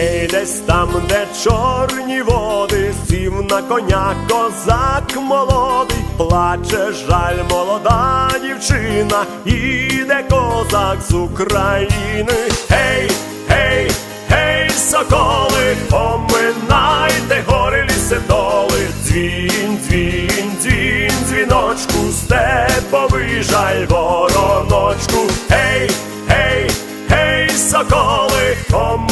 Десь там, де чорні води, сів на коня козак молодий, плаче жаль молода дівчина, іде козак з України. Гей, гей, гей, соколи, поминайте гори ліси доли, дзвін, дзвін, дзвін, дзвіночку, степовий жаль вороночку. Гей, гей, гей, соколи, поминайте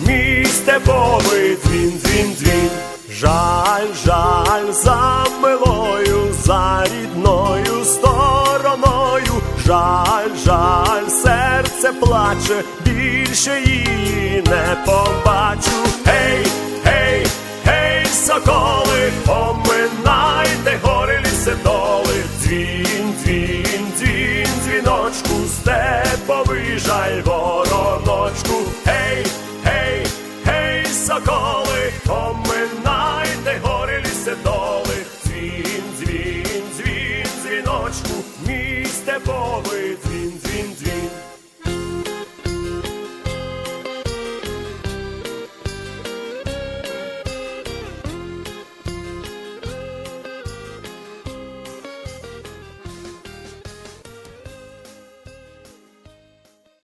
мій степовий дзвін, дзвін, дзвін. Жаль, жаль за милою, за рідною стороною, жаль, жаль, серце плаче, більше її не побачу. Гей, гей, гей, соколи, поминайте гори ліси доли, дзвін, дзвін, дзвін, дзвіночку, степовий жаль,